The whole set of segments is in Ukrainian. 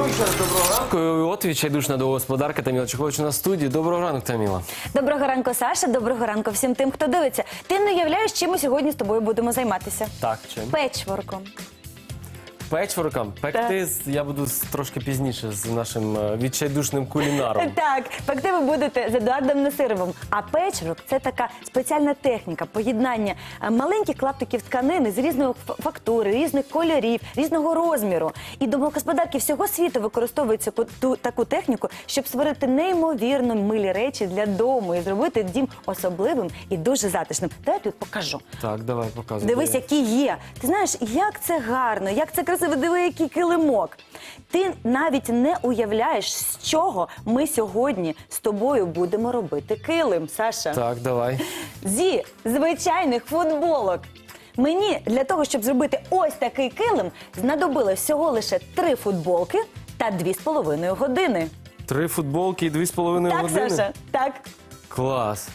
Ну і ще раз доброго ранку. От відчайдушна домогосподарка Таміла Чехович на студії. Доброго ранку, Таміла. Доброго ранку, Саша. Доброго ранку всім тим, хто дивиться. Ти не уявляєш, чим ми сьогодні з тобою будемо займатися? Так, чим? Печворком. Печворком. Пекти з- я буду з- трошки пізніше з нашим е, відчайдушним кулінаром. Так, пекти ви будете з Едуардом Несировим. А печворк це така спеціальна техніка поєднання е, маленьких клаптиків тканини з різної фактури, різних кольорів, різного розміру. І домогосподарки всього світу використовують цю ту- таку техніку, щоб створити неймовірно милі речі для дому і зробити дім особливим і дуже затишним. Давай я тобі покажу. Так, давай показуй. Дивись, які є. Ти знаєш, як це гарно, як це красиво, диви, який килимок. Ти навіть не уявляєш, з чого ми сьогодні з тобою будемо робити килим, Саша. Так, давай. Зі звичайних футболок. Мені для того, щоб зробити ось такий килим, знадобилось всього лише три футболки та дві з половиною години. Три футболки і дві з половиною Так, години. Саша, так. Клас.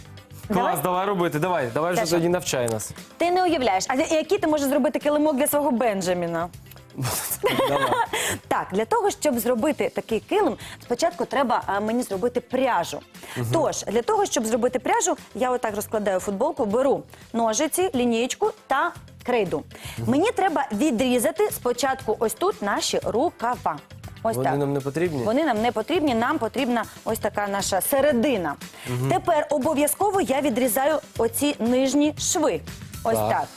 Давай. Клас, давай робити. Давай, давай вже Саша. тоді навчай нас. Ти не уявляєш, а який ти можеш зробити килимок для свого Бенджаміна? Так, для того, щоб зробити такий килим, спочатку треба а, мені зробити пряжу. Тож, для того, щоб зробити пряжу, я отак розкладаю футболку, беру ножиці, лінієчку та крейду. Мені треба відрізати спочатку ось тут наші рукава. Ось Вони так. нам не потрібні? Вони нам не потрібні, нам потрібна ось така наша середина. Тепер обов'язково я відрізаю оці нижні шви. Ось Так. так.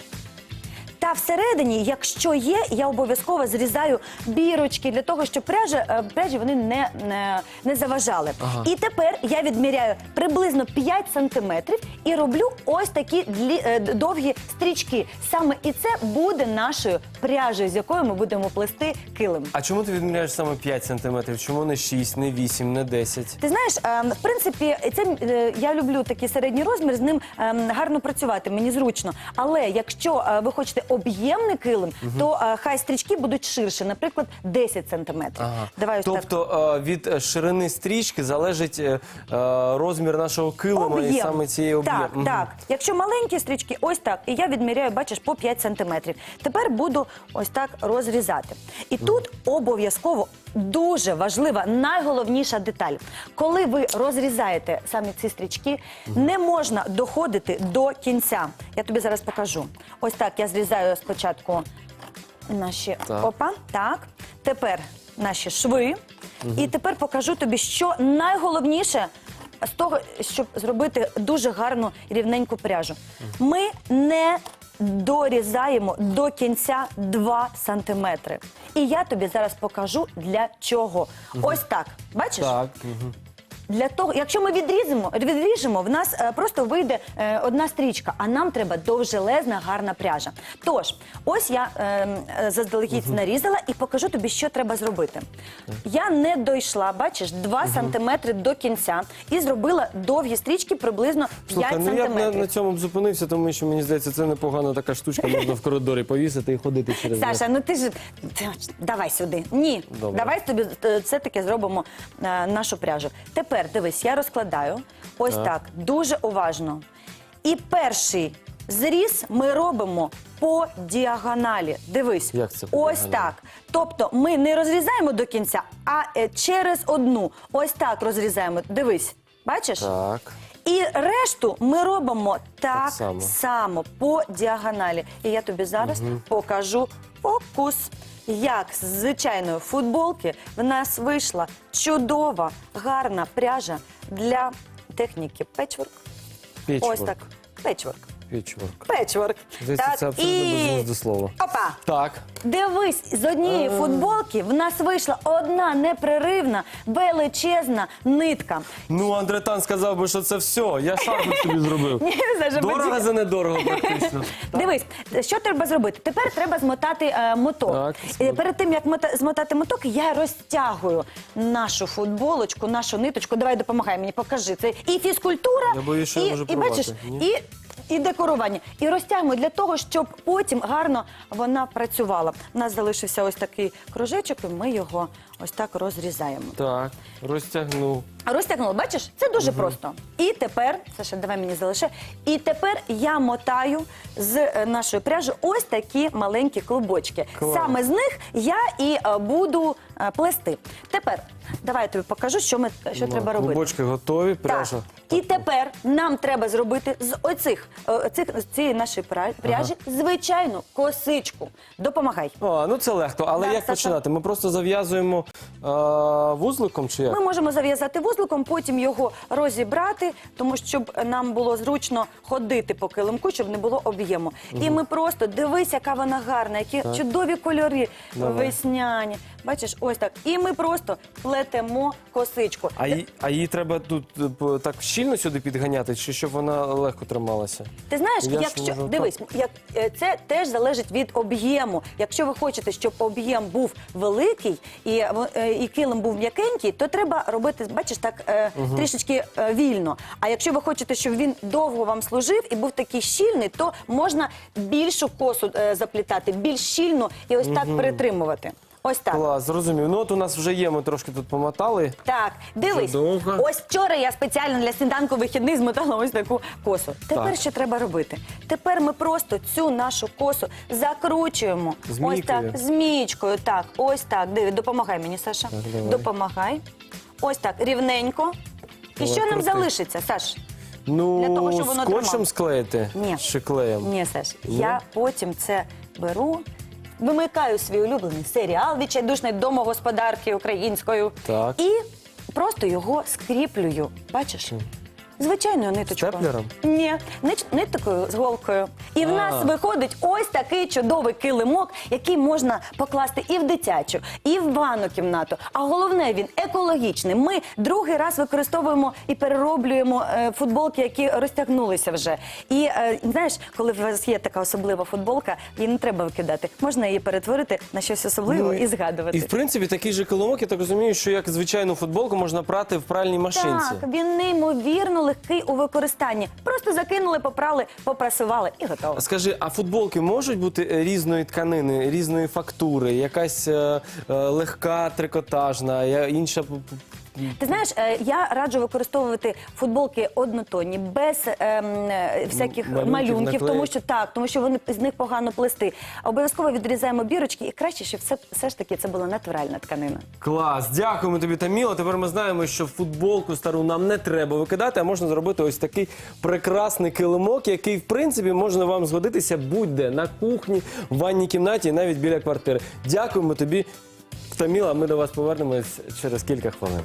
Та всередині, якщо є, я обов'язково зрізаю бірочки для того, щоб пряжа, е, пряжі вони не, не, не заважали. Ага. І тепер я відміряю приблизно 5 сантиметрів і роблю ось такі длі, е, довгі стрічки. Саме і це буде нашою пряжею, з якою ми будемо плести килим. А чому ти відміряєш саме 5 сантиметрів? Чому не 6, не 8, не 10? Ти знаєш, е, в принципі, це е, я люблю такий середній розмір, з ним е, гарно працювати, мені зручно. Але якщо ви хочете об'ємний килим, то е, хай стрічки будуть ширше, наприклад, 10 сантиметрів. Ага. Давай ось так. тобто е, від е, ширини стрічки залежить е, е, розмір нашого килима і саме цієї об'єм. Так, Мгм. так. Якщо маленькі стрічки, ось так. І я відміряю, бачиш, по 5 сантиметрів. Тепер буду ось так розрізати. І тут обов'язково дуже важлива, найголовніша деталь. Коли ви розрізаєте самі ці стрічки, не можна доходити до кінця. Я тобі зараз покажу. Ось так я зрізаю спочатку наші Так. опа. Так. Тепер наші шви. І тепер покажу тобі, що найголовніше з того, щоб зробити дуже гарну рівненьку пряжу. Ми не дорізаємо до кінця 2 сантиметри. І я тобі зараз покажу для чого. Ось так. Бачиш? Так. мгм. Для того, якщо ми відрізимо, відріжемо, в нас е, просто вийде е, одна стрічка, а нам треба довжелезна гарна пряжа. Тож, ось я е, е, заздалегідь нарізала і покажу тобі, що треба зробити. Я не дійшла, бачиш, 2 сантиметри до кінця і зробила довгі стрічки приблизно 5 Слухай, ну я б на, сантиметрів. на цьому б зупинився, тому що мені здається, це непогана така штучка, можна в коридорі повісити і ходити через неї. Саша, ну ти ж ти- давай сюди. Ні, Добре. давай тобі е, все таки зробимо е, нашу пряжу. Тепер дивись, я розкладаю ось так. дуже уважно. І перший зріз ми робимо по діагоналі. Дивись, Як це по ось діагоналі? так. Тобто ми не розрізаємо до кінця, а е, через одну. Ось так розрізаємо. Дивись, бачиш? Так. І решту ми робимо так, само. само. по діагоналі. І я тобі зараз покажу фокус. Як з звичайної футболки в нас вийшла чудова, гарна пряжа для техніки печворк. Печворк. Ось так. Печворк. Печворк. Печворк. Здається, це абсолютно безглузде слово. Опа! Так. Дивись, з однієї футболки в нас вийшла одна непреривна, величезна нитка. Ну, Андретан сказав би, що це все. Я шарфик собі зробив. Ні, Саша, Дорого за недорого, практично. Дивись, що треба зробити? Тепер треба змотати е, моток. Так, Е, Перед тим як мота- змотати моток, я розтягую нашу футболочку, нашу ниточку. Давай допомагай мені, покажи. Це і фізкультура, Я боюсь, що я і, можу і бачиш. Ні? і і декорування, і розтягуємо для того, щоб потім гарно вона працювала. У нас залишився ось такий кружечок, і ми його ось так розрізаємо. Так, розтягнув. Розтягнули, бачиш, це дуже просто. І тепер, Саша, давай мені залиши. І тепер я мотаю з е, нашої пряжі ось такі маленькі клубочки. Клас. Саме з них я і е, буду е, плести. Тепер давай я тобі покажу, що ми що Ну, треба робити. Клубочки готові, пряжа. Так. І тепер нам треба зробити з оцих е, цих з цієї нашої пра- пряжі звичайну косичку. Допомагай. А, ну це легко, але Да, як Саша. починати? Ми просто зав'язуємо вузликом чи як? Ми можемо зав'язати вузликом, потім його розібрати, тому щоб нам було зручно ходити по килимку, щоб не було об'єму. І ми просто дивись, яка вона гарна, які чудові кольори Давай. весняні. Бачиш, ось так. І ми просто плетемо косичку. А, її, а її треба тут е, п- так щільно сюди підганяти, чи щоб вона легко трималася? Ти знаєш, Я ж якщо можу дивись, як е, це теж залежить від об'єму. Якщо ви хочете, щоб об'єм був великий і, е, е, і килим був м'якенький, то треба робити, бачиш, так е, трішечки е, вільно. А якщо ви хочете, щоб він довго вам служив і був такий щільний, то можна більшу косу е, заплітати, більш щільно і ось так перетримувати. Ось так. Клас, зрозумів. Ну от у нас вже є, ми трошки тут помотали. Так, дивись, Вже довго. ось вчора я спеціально для сніданку вихідний змотала ось таку косу. Тепер Так. що треба робити? Тепер ми просто цю нашу косу закручуємо. Ось так, змієчкою. Так, ось так. Диви, допомагай мені, Саша. Так, давай. Допомагай. Ось так, рівненько. І Давай, що нам крути. залишиться, Саш? Ну, Для того, щоб воно скотчем тримало. склеїти? Ні. Чи клеєм? Ні, Саш, я потім це беру. Вимикаю свій улюблений серіал відчайдушний домогосподарки українською Так. і просто його скріплюю. Бачиш? Звичайною ниточкою. Степлером? Ні, нич- ниткою з голкою. І в нас виходить ось такий чудовий килимок, який можна покласти і в дитячу, і в ванну кімнату. А головне, він екологічний. Ми другий раз використовуємо і перероблюємо е, футболки, які розтягнулися вже. І е, знаєш, коли в вас є така особлива футболка, її не треба викидати. Можна її перетворити на щось особливе і згадувати. Ну, І в принципі такий же коломок, я так розумію, що як звичайну футболку можна прати в пральній машинці. Так, він неймовірно легкий у використанні. Просто закинули, попрали, попрасували і готово. Скажи, а футболки можуть бути е, різної тканини, різної фактури, якась е, е, легка трикотажна, інша п- Ти знаєш, е, я раджу використовувати футболки однотонні, без ем, е, всяких Малюнків, малюнків, тому що так, тому що вони з них погано плести. Обов'язково відрізаємо бірочки, і краще, щоб все, все ж таки це була натуральна тканина. Клас, дякуємо тобі, Таміла. Тепер ми знаємо, що футболку стару нам не треба викидати, а можна зробити ось такий прекрасний килимок, який в принципі може вам згодитися будь-де на кухні, в ванній кімнаті і навіть біля квартири. Дякуємо тобі, Таміла. Ми до вас повернемось через кілька хвилин.